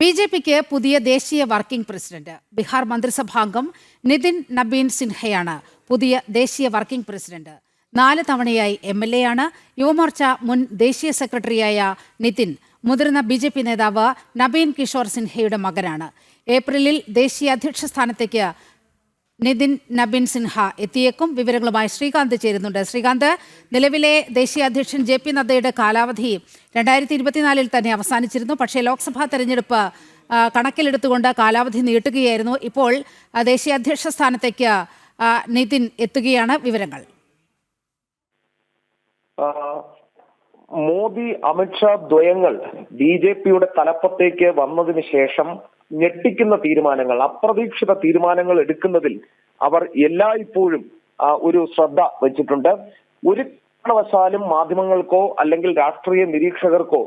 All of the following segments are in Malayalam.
ബി ജെ പിക്ക് പുതിയ ദേശീയ വർക്കിംഗ് പ്രസിഡന്റ്. ബീഹാർ മന്ത്രിസഭാംഗം നിതിൻ നബീൻ സിൻഹയാണ് പുതിയ ദേശീയ വർക്കിംഗ് പ്രസിഡന്റ്. നാല് തവണയായി എം എൽ എ ആണ് യുവമോർച്ച മുൻ ദേശീയ സെക്രട്ടറിയായ നിതിൻ മുതിർന്ന ബി ജെ പി നേതാവ് നബീൻ കിഷോർ സിൻഹയുടെ മകനാണ്. ഏപ്രിലിൽ ദേശീയ അധ്യക്ഷ സ്ഥാനത്തേക്ക് നിതിൻ നബിൻ സിൻഹ എത്തിയേക്കും. വിവരങ്ങളുമായി ശ്രീകാന്ത് ചേരുന്നുണ്ട്. ശ്രീകാന്ത് നിലവിലെ ദേശീയ അധ്യക്ഷൻ ജെ പി നദ്ദയുടെ കാലാവധി രണ്ടായിരത്തി ഇരുപത്തിനാലിൽ തന്നെ അവസാനിച്ചിരുന്നു. പക്ഷേ ലോക്സഭാ തെരഞ്ഞെടുപ്പ് കണക്കിലെടുത്തുകൊണ്ട് കാലാവധി നീട്ടുകയായിരുന്നു. ഇപ്പോൾ ദേശീയ അധ്യക്ഷ സ്ഥാനത്തേക്ക് നിതിൻ എത്തുകയാണ്. വിവരങ്ങൾ. മോദി അമിത്ഷാ ദ്വയങ്ങൾ ബി ജെ പിയുടെ തലപ്പത്തേക്ക് വന്നതിന് ശേഷം ഞെട്ടിക്കുന്ന തീരുമാനങ്ങൾ അപ്രതീക്ഷിത തീരുമാനങ്ങൾ എടുക്കുന്നതിൽ അവർ എല്ലായ്പ്പോഴും ഒരു ശ്രദ്ധ വെച്ചിട്ടുണ്ട്. ഒരു കാരണവശാലും മാധ്യമങ്ങൾക്കോ അല്ലെങ്കിൽ രാഷ്ട്രീയ നിരീക്ഷകർക്കോ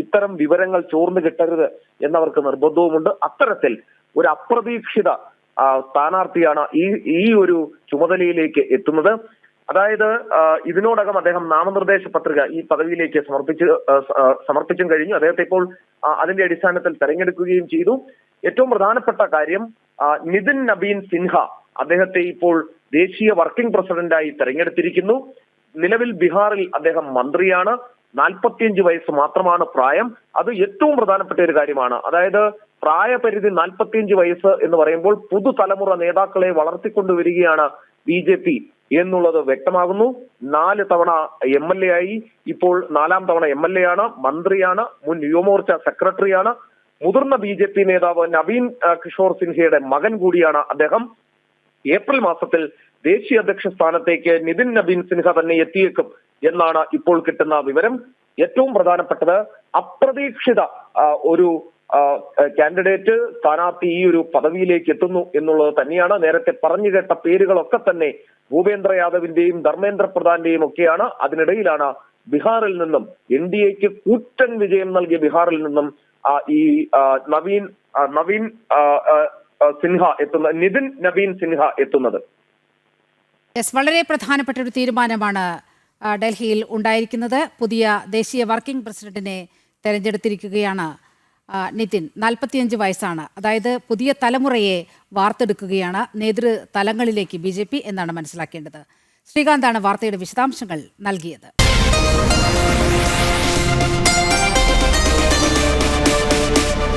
ഇത്തരം വിവരങ്ങൾ ചോർന്നു കിട്ടരുത് എന്നവർക്ക് നിർബന്ധവുമുണ്ട്. അത്തരത്തിൽ ഒരു അപ്രതീക്ഷിത സ്ഥാനാർത്ഥിയാണ് ഈ ഈ ഒരു ചുമതലയിലേക്ക് എത്തുന്നത്. അതായത് ഇതിനോടകം അദ്ദേഹം നാമനിർദ്ദേശ പത്രിക ഈ പദവിയിലേക്ക് സമർപ്പിച്ച് സമർപ്പിച്ചും കഴിഞ്ഞു. അദ്ദേഹത്തെ ഇപ്പോൾ അതിന്റെ അടിസ്ഥാനത്തിൽ തെരഞ്ഞെടുക്കുകയും ചെയ്തു. ഏറ്റവും പ്രധാനപ്പെട്ട കാര്യം നിതിൻ നബീൻ സിൻഹ അദ്ദേഹത്തെ ഇപ്പോൾ ദേശീയ വർക്കിംഗ് പ്രസിഡന്റായി തെരഞ്ഞെടുത്തിരിക്കുന്നു. നിലവിൽ ബീഹാറിൽ അദ്ദേഹം മന്ത്രിയാണ്. നാൽപ്പത്തിയഞ്ച് വയസ്സ് മാത്രമാണ് പ്രായം. അത് ഏറ്റവും പ്രധാനപ്പെട്ട ഒരു കാര്യമാണ്. അതായത് പ്രായപരിധി നാൽപ്പത്തിയഞ്ച് വയസ്സ് എന്ന് പറയുമ്പോൾ പുതുതലമുറ നേതാക്കളെ വളർത്തിക്കൊണ്ടുവരികയാണ് ബി ജെ പി. എന്നുള്ളത് വ്യക്തമാകുന്നു. നാല് തവണ എം എൽ എ ആയി. ഇപ്പോൾ നാലാം തവണ എം എൽ എ ആണ്. മന്ത്രിയാണ്. മുൻ യുവമോർച്ച സെക്രട്ടറിയാണ്. മുതിർന്ന ബി ജെ പി നേതാവ് നവീൻ കിഷോർ സിൻഹയുടെ മകൻ കൂടിയാണ് അദ്ദേഹം. ഏപ്രിൽ മാസത്തിൽ ദേശീയ അധ്യക്ഷ സ്ഥാനത്തേക്ക് നിതിൻ നവീൻ സിൻഹ തന്നെ എത്തിയേക്കും എന്നാണ് ഇപ്പോൾ കിട്ടുന്ന വിവരം. ഏറ്റവും പ്രധാനപ്പെട്ടത് അപ്രതീക്ഷിത ഒരു കാൻഡിഡേറ്റ് സ്ഥാനാർത്ഥി ഈ ഒരു പദവിയിലേക്ക് എത്തുന്നു എന്നുള്ളത് തന്നെയാണ് നേരത്തെ പറഞ്ഞു കേട്ട പേരുകളൊക്കെ തന്നെ ഭൂപേന്ദ്ര യാദവിന്റെയും ധർമ്മേന്ദ്ര പ്രധാന്റെയും ഒക്കെയാണ്. അതിനിടയിലാണ് ബീഹാറിൽ നിന്നും എൻ ഡി എക്ക് കൂറ്റൻ വിജയം നൽകിയ ബീഹാറിൽ നിന്നും ഈ നവീൻ നവീൻ സിൻഹ എത്തുന്ന നിതിൻ നവീൻ സിൻഹ എത്തുന്നത്. വളരെ പ്രധാനപ്പെട്ട ഒരു തീരുമാനമാണ് ഡൽഹിയിൽ ഉണ്ടായിരിക്കുന്നത്. പുതിയ ദേശീയ വർക്കിംഗ് പ്രസിഡന്റിനെ തെരഞ്ഞെടുത്തിരിക്കുകയാണ് നിതിൻ നാൽപ്പത്തിയഞ്ച് വയസ്സാണ്. അതായത് പുതിയ തലമുറയെ വാർത്തെടുക്കുകയാണ് നേതൃ തലങ്ങളിലേക്ക് ബി എന്നാണ് മനസ്സിലാക്കേണ്ടത്. ശ്രീകാന്താണ് വാർത്തയുടെ വിശദാംശങ്ങൾ നൽകിയത്.